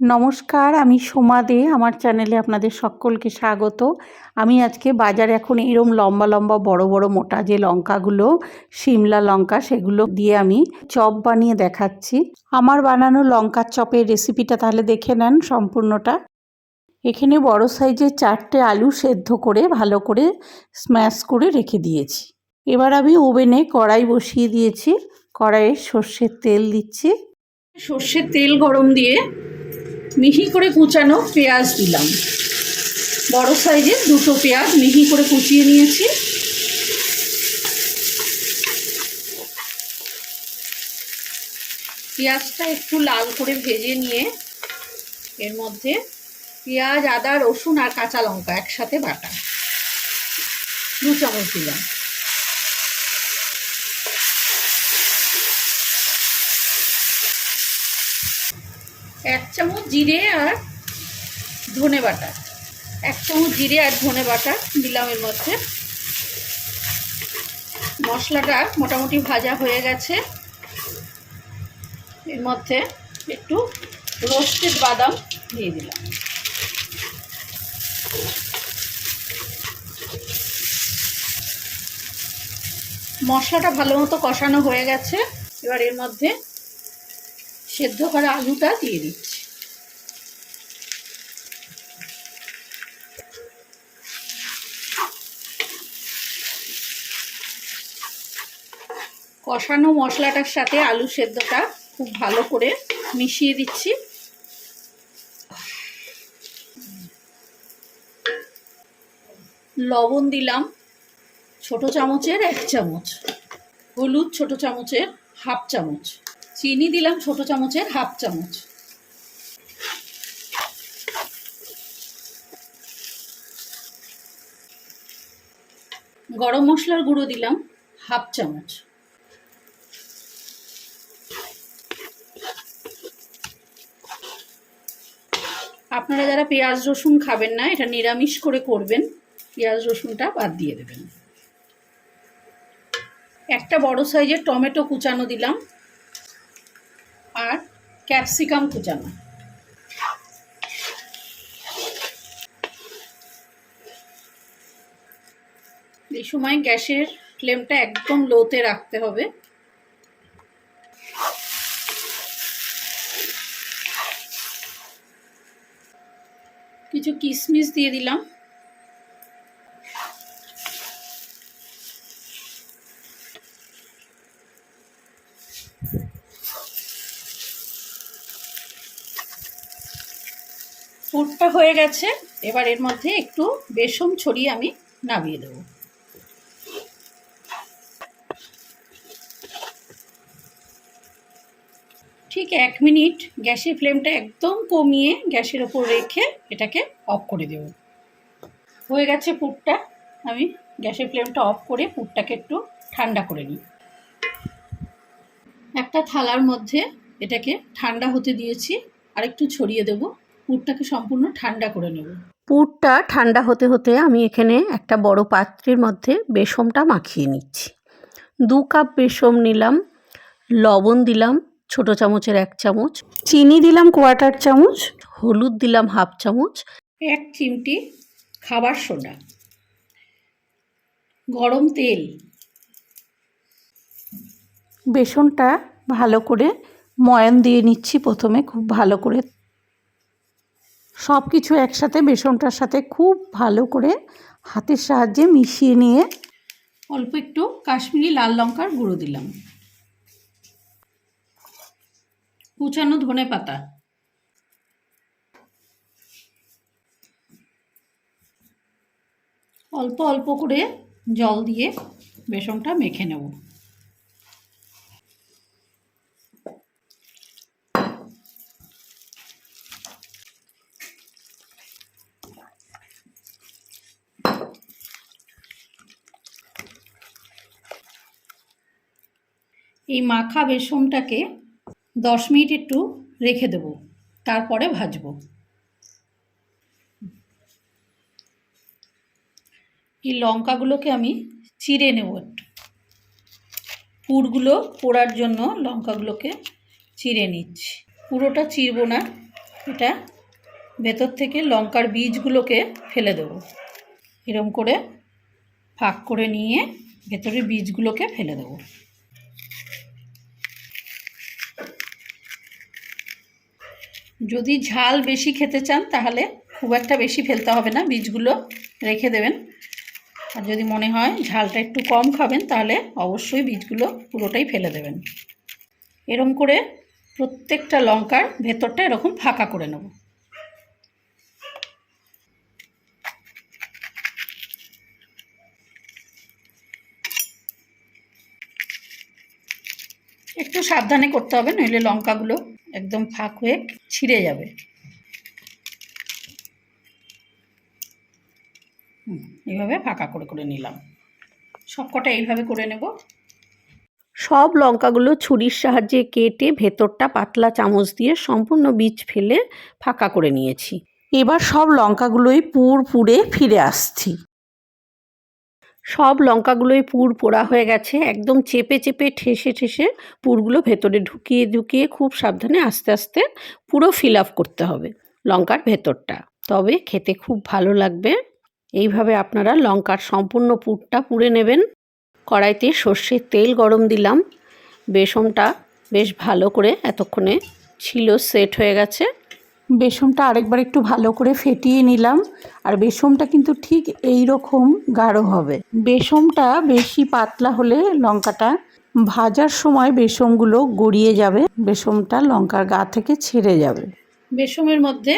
নমস্কার, আমি সোমা দে, আমার চ্যানেলে আপনাদের সকলকে স্বাগত। আমি আজকে বাজারে এখন এরম লম্বা লম্বা বড় বড় মোটা যে লঙ্কাগুলো সিমলা লঙ্কা, সেগুলো দিয়ে আমি চপ বানিয়ে দেখাচ্ছি। আমার বানানো লঙ্কার চপের রেসিপিটা তাহলে দেখে নেন সম্পূর্ণটা। এখানে বড় সাইজের চারটে আলু সেদ্ধ করে, ভালো করে স্ম্যাশ করে রেখে দিয়েছি। এবার আমি ওভেনে কড়াই বসিয়ে দিয়েছি। কড়াইয়ে সর্ষের তেল দিচ্ছি। সর্ষের তেল গরম দিয়ে মিহি করে কুচানো পেঁয়াজ দিলাম। বড় সাইজের দুটো পেঁয়াজ মিহি করে কুচিয়ে নিয়েছি। পেঁয়াজটা একটু লাল করে ভেজে নিয়ে এর মধ্যে পেঁয়াজ, আদা, রসুন আর কাঁচা লঙ্কা একসাথে বাটা। দু চামচ দিলাম। এক চামচ জিরে আর ধনে বাটা। এক চামচ জিরে আর ধনে বাটা দিলাম এর মধ্যে। মশলাটা মোটামুটি ভাজা হয়ে গেছে। এর মধ্যে একটু রোস্টেড বাদাম দিয়ে দিলাম। মশলাটা ভালো মতো কষানো হয়ে গেছে। এবার এর মধ্যে সেদ্ধ করা আলুটা দিয়ে দিচ্ছি। কষানো মশলাটার সাথে আলু সেদ্ধটা খুব ভালো করে মিশিয়ে দিচ্ছি। লবণ দিলাম ছোট চামচের এক চামচ, হলুদ ছোট চামচের হাফ চামচ। চিনি দিলাম ছোট চামচের হাফ চামচ। গরম মশলার গুঁড়ো দিলাম হাফ চামচ। আপনারা যারা পেঁয়াজ, রসুন খাবেন না, এটা নিরামিষ করে করবেন। পেঁয়াজ, রসুনটা বাদ দিয়ে দেবেন। একটা বড় সাইজের টমেটো কুচানো দিলাম। ক্যাপসিকাম কুচানো। এই সময় গ্যাসের ফ্লেমটা একদম লোতে রাখতে হবে। কিছু কিশমিশ দিয়ে দিলাম। পুরটা হয়ে গেছে। এবার এর মধ্যে একটু বেসন ছড়িয়ে আমি নামিয়ে দেবো। ঠিক এক মিনিট গ্যাসের ফ্লেমটা একদম কমিয়ে গ্যাসের ওপর রেখে এটাকে অফ করে দেব। হয়ে গেছে পুরটা। আমি গ্যাসের ফ্লেমটা অফ করে পুরটাকে একটু ঠান্ডা করে নিই। একটা থালার মধ্যে এটাকে ঠান্ডা হতে দিয়েছি। আর একটু ছড়িয়ে দেবো। পুরটাকে সম্পূর্ণ ঠান্ডা করে নেব। পুরটা ঠান্ডা হতে হতে আমি এখানে একটা বড় পাত্রের মধ্যে বেসমটা মাখিয়ে নিচ্ছি। দু কাপ বেসম নিলাম লবণ দিলাম ছোট চামচের এক চামচ চিনি দিলাম কোয়ার্টার চামচ হলুদ দিলাম হাফ চামচ এক চিমটি খাবার সোডা গরম তেল। বেসনটা ভালো করে ময়ান দিয়ে নিচ্ছি প্রথমে খুব ভালো করে সব কিছু একসাথে বেসনটার সাথে খুব ভালো করে হাতের সাহায্যে মিশিয়ে নিয়ে অল্প একটু কাশ্মীরি লাল লঙ্কার গুঁড়ো দিলাম। কুচানো ধনে পাতা। অল্প অল্প করে জল দিয়ে বেসনটা মেখে নেব। এই মাখা বেসনটাকে দশ মিনিট একটু রেখে দেবো, তারপরে ভাজবো। এই লঙ্কাগুলোকে আমি চিড়ে নেব একটু। পুরগুলো পোড়ার জন্য লঙ্কাগুলোকে চিড়ে নিচ্ছি। পুরোটা চিরবো না, এটা ভেতর থেকে লঙ্কার বীজগুলোকে ফেলে দেবো। এরম করে ফাঁক করে নিয়ে ভেতরের বীজগুলোকে ফেলে দেবো। যদি ঝাল বেশি খেতে চান, তাহলে খুব একটা বেশি ফেলতে হবে না। বীজগুলো রেখে দেবেন। আর যদি মনে হয় ঝালটা একটু কম খাবেন, তাহলে অবশ্যই বীজগুলো পুরোটাই ফেলে দেবেন। এরম করে প্রত্যেকটা লঙ্কার ভেতরটা এরকম ফাঁকা করে নেব। একটু সাবধানে করতে হবে, নইলে লঙ্কাগুলো একদম ফাঁক হয়ে ছিঁড়ে যাবে। এইভাবে ফাঁকা করে করে নিলাম। সবকটা এইভাবে করে নেব। সব লঙ্কাগুলো ছুরির সাহায্যে কেটে ভেতরটা পাতলা চামচ দিয়ে সম্পূর্ণ বীজ ফেলে ফাঁকা করে নিয়েছি। এবার সব লঙ্কাগুলোই পুর পুড়ে ফিরে আসছি। সব লঙ্কাগুলোই পুর পোড়া হয়ে গেছে। একদম চেপে চেপে ঠেসে ঠেসে পুরগুলো ভেতরে ঢুকিয়ে ঢুকিয়ে খুব সাবধানে আস্তে আস্তে পুরো ফিল আপ করতে হবে লঙ্কার ভেতরটা। তবে খেতে খুব ভালো লাগবে। এইভাবে আপনারা লঙ্কার সম্পূর্ণ পুরটা পুড়ে নেবেন। কড়াইতে সর্ষের তেল গরম দিলাম। বেসনটা বেশ ভালো করে এতক্ষণে ছিল সেট হয়ে গেছে। বেসনটা আরেকবার একটু ভালো করে ফেটিয়ে নিলাম। আর বেসনটা কিন্তু ঠিক এই রকম গাঢ় হবে। বেসনটা বেশি পাতলা হলে লঙ্কাটা ভাজার সময় বেসনগুলো গড়িয়ে যাবে। বেসনটা লঙ্কার গা থেকে ছেড়ে যাবে। বেসনের মধ্যে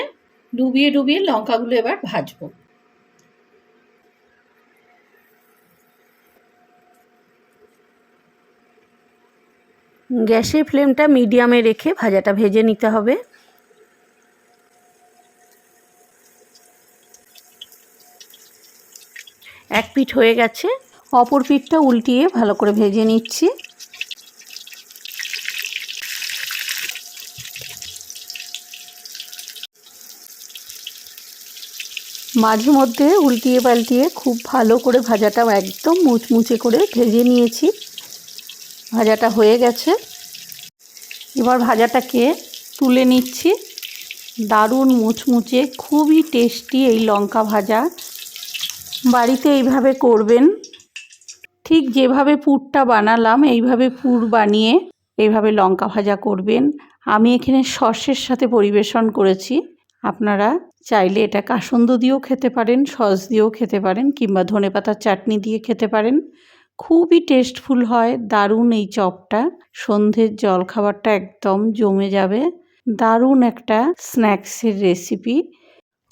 ডুবিয়ে ডুবিয়ে লঙ্কাগুলো এবার ভাজবো। গ্যাসের ফ্লেমটা মিডিয়ামে রেখে ভাজাটা ভেজে নিতে হবে। এক পিঠ হয়ে গেছে। অপর পিঠটা উল্টিয়ে ভালো করে ভেজে নিচ্ছি। মাঝে মধ্যে উল্টিয়ে পাল্টিয়ে খুব ভালো করে ভাজাটা একদম মুচমুচে করে ভেজে নিয়েছি। ভাজাটা হয়ে গেছে। এবার ভাজাটাকে তুলে নিচ্ছি। দারুণ মুচমুচে, খুবই টেস্টি এই লঙ্কা ভাজা। বাড়িতে এইভাবে করবেন। ঠিক যেভাবে পুরটা বানালাম, এইভাবে পুর বানিয়ে এইভাবে লঙ্কা ভাজা করবেন। আমি এখানে সসের সাথে পরিবেশন করেছি। আপনারা চাইলে এটা কাসন্দ দিয়েও খেতে পারেন, সস দিয়েও খেতে পারেন, কিংবা ধনেপাতার চাটনি দিয়ে খেতে পারেন। খুবই টেস্টফুল হয়, দারুণ এই চপটা। সন্ধ্যের জলখাবারটা একদম জমে যাবে। দারুণ একটা স্ন্যাক্সের রেসিপি।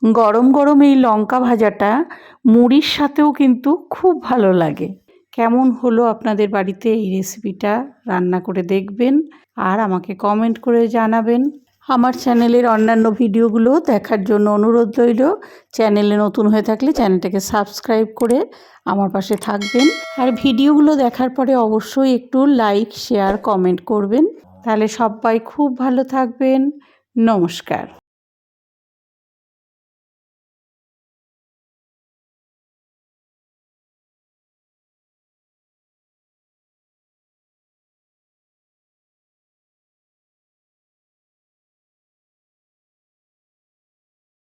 গরম গরম এই লঙ্কা ভাজাটা মুড়ির সাথেও কিন্তু খুব ভালো লাগে। কেমন হলো আপনাদের বাড়িতে এই রেসিপিটা রান্না করে দেখবেন আর আমাকে কমেন্ট করে জানাবেন। আমার চ্যানেলের অন্যান্য ভিডিওগুলো দেখার জন্য অনুরোধ রইল। চ্যানেলে নতুন হয়ে থাকলে চ্যানেলটাকে সাবস্ক্রাইব করে আমার পাশে থাকবেন। আর ভিডিওগুলো দেখার পরে অবশ্যই একটু লাইক শেয়ার কমেন্ট করবেন। তাহলে সবাই খুব ভালো থাকবেন। নমস্কার।